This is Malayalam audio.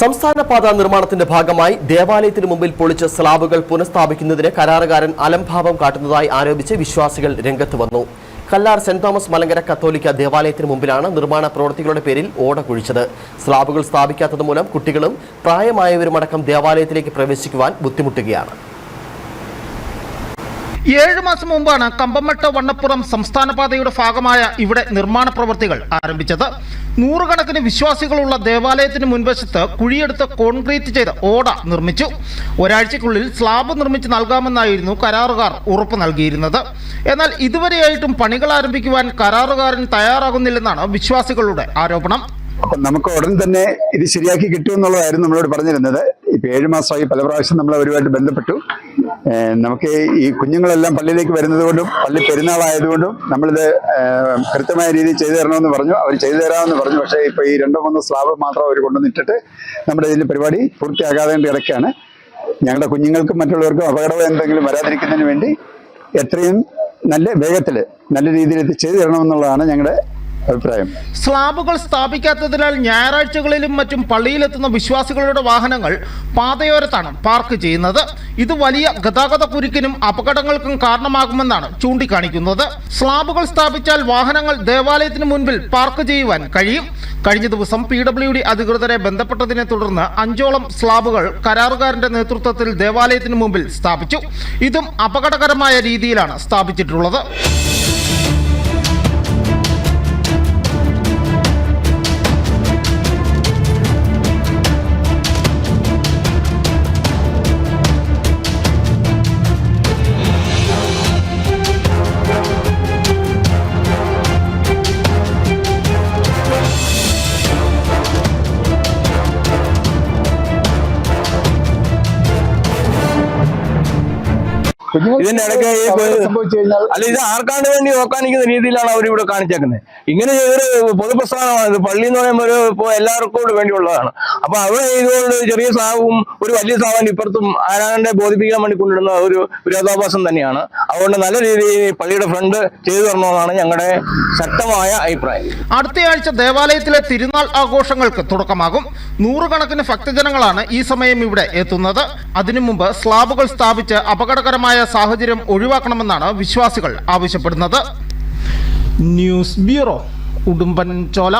സംസ്ഥാന പാത നിർമ്മാണത്തിന്റെ ഭാഗമായി ദേവാലയത്തിന് മുമ്പിൽ പൊളിച്ച സ്ലാബുകൾ പുനഃസ്ഥാപിക്കുന്നതിന് കരാറുകാരൻ അലംഭാവം കാട്ടുന്നതായി ആരോപിച്ച് വിശ്വാസികൾ രംഗത്ത് വന്നു. കല്ലാർ സെന്റ് തോമസ് മലങ്കര കത്തോലിക്ക ദേവാലയത്തിന് മുമ്പിലാണ് നിർമ്മാണ പ്രവൃത്തികളുടെ പേരിൽ ഓട കുഴിച്ചത്. സ്ലാബുകൾ സ്ഥാപിക്കാത്തത് മൂലം കുട്ടികളും പ്രായമായവരുമടക്കം ദേവാലയത്തിലേക്ക് പ്രവേശിക്കുവാൻ ബുദ്ധിമുട്ടുകയാണ്. ഏഴ് മാസം മുമ്പാണ് കമ്പമട്ട വണ്ണപ്പുറം സംസ്ഥാന പാതയുടെ ഭാഗമായ ഇവിടെ നിർമ്മാണ പ്രവൃത്തികൾ ആരംഭിച്ചത്. നൂറുകണക്കിന് വിശ്വാസികളുള്ള ദേവാലയത്തിന് മുൻവശത്ത് കുഴിയെടുത്ത് കോൺക്രീറ്റ് ചെയ്ത് ഓട നിർമ്മിച്ചു. ഒരാഴ്ചക്കുള്ളിൽ സ്ലാബ് നിർമ്മിച്ച് നൽകാമെന്നായിരുന്നു കരാറുകാർ ഉറപ്പ് നൽകിയിരുന്നത്. എന്നാൽ ഇതുവരെയായിട്ടും പണികൾ ആരംഭിക്കുവാൻ കരാറുകാരൻ തയ്യാറാകുന്നില്ലെന്നാണ് വിശ്വാസികളുടെ ആരോപണം. നമുക്ക് ഉടൻ തന്നെ ഇത് ശരിയാക്കി കിട്ടുമെന്നുള്ളതായിരുന്നു നമ്മളോട് പറഞ്ഞിരുന്നത്. ഇപ്പൊ ഏഴ് മാസമായി പല പ്രാവശ്യം നമ്മൾ അവരുമായിട്ട് ബന്ധപ്പെട്ടു. നമുക്ക് ഈ കുഞ്ഞുങ്ങളെല്ലാം പള്ളിയിലേക്ക് വരുന്നത് കൊണ്ടും പള്ളി പെരുന്നാളായതുകൊണ്ടും നമ്മളിത് കൃത്യമായ രീതിയിൽ ചെയ്തു തരണമെന്ന് പറഞ്ഞു. അവർ ചെയ്തു തരാമെന്ന് പറഞ്ഞു. പക്ഷേ ഇപ്പോൾ ഈ രണ്ടോ മൂന്നോ സ്ലാബ് മാത്രം അവർ കൊണ്ടുവന്നിട്ടിട്ട് നമ്മുടെ ഇതിന്റെ പരിപാടി പൂർത്തിയാകാതെ കിടക്കുകയാണ്. ഞങ്ങളുടെ കുഞ്ഞുങ്ങൾക്കും മറ്റുള്ളവർക്കും അപകടം എന്തെങ്കിലും വരാതിരിക്കുന്നതിന് വേണ്ടി എത്രയും നല്ല വേഗത്തിൽ നല്ല രീതിയിൽ ഇത് ചെയ്തു തരണമെന്നുള്ളതാണ് ഞങ്ങളുടെ അഭിപ്രായം. സ്ലാബുകൾ സ്ഥാപിക്കാത്തതിനാൽ ഞായറാഴ്ചകളിലും മറ്റും പള്ളിയിലെത്തുന്ന വിശ്വാസികളുടെ വാഹനങ്ങൾ പാതയോരത്താണ് പാർക്ക് ചെയ്യുന്നത്. ഇത് വലിയ ഗതാഗത കുരുക്കിനും അപകടങ്ങൾക്കും കാരണമാകുമെന്നാണ് ചൂണ്ടിക്കാണിക്കുന്നത്. സ്ലാബുകൾ സ്ഥാപിച്ചാൽ വാഹനങ്ങൾ ദേവാലയത്തിന് മുൻപിൽ പാർക്ക് ചെയ്യുവാൻ കഴിയും. കഴിഞ്ഞ ദിവസം പി ഡബ്ല്യു ഡി അധികൃതരെ ബന്ധപ്പെട്ടതിനെ തുടർന്ന് അഞ്ചോളം സ്ലാബുകൾ കരാറുകാരന്റെ നേതൃത്വത്തിൽ ദേവാലയത്തിന് മുമ്പിൽ സ്ഥാപിച്ചു. ഇതും അപകടകരമായ രീതിയിലാണ് സ്ഥാപിച്ചിട്ടുള്ളത്. ഇതിന്റെ ഇടയ്ക്ക് ഈ അല്ല ഇത് ആർക്കാണ്ട് വേണ്ടി നോക്കാനിരിക്കുന്ന രീതിയിലാണ് അവർ ഇവിടെ കാണിച്ചേക്കുന്നത് ഇങ്ങനെ ഒരു പൊതുപ്രസ്ഥാനമാണ്. ഇത് പള്ളി എന്ന് പറയുമ്പോൾ ഒരു ഇപ്പോൾ എല്ലാവർക്കും കൂടെ വേണ്ടിയുള്ളതാണ്. അപ്പൊ അവിടെ ഇതുകൊണ്ട് ചെറിയ സാവും ഒരു വലിയ സാവാൻ ഇപ്പുറത്തും ആരാണ്ടെ ബോധിപ്പിക്കാൻ വേണ്ടി കൊണ്ടിടുന്ന ഒരു വിരോധാഭാസം തന്നെയാണ്. അതുകൊണ്ട് നല്ല രീതിയിൽ പള്ളിയുടെ ഫ്രണ്ട് ചെയ്തു തരണമെന്നാണ് ഞങ്ങളുടെ ശക്തമായ അഭിപ്രായം. അടുത്തയാഴ്ച ദേവാലയത്തിലെ തിരുനാൾ ആഘോഷങ്ങൾക്ക് തുടക്കമാകും. നൂറുകണക്കിന് ഭക്തജനങ്ങളാണ് ഈ സമയം ഇവിടെ എത്തുന്നത്. അതിനു മുമ്പ് സ്ലാബുകൾ സ്ഥാപിച്ച് അപകടകരമായ സാഹചര്യം ഒഴിവാക്കണമെന്നാണ് വിശ്വാസികൾ ആവശ്യപ്പെടുന്നത്. ന്യൂസ് ബ്യൂറോ ഉടുമ്പൻ ചോല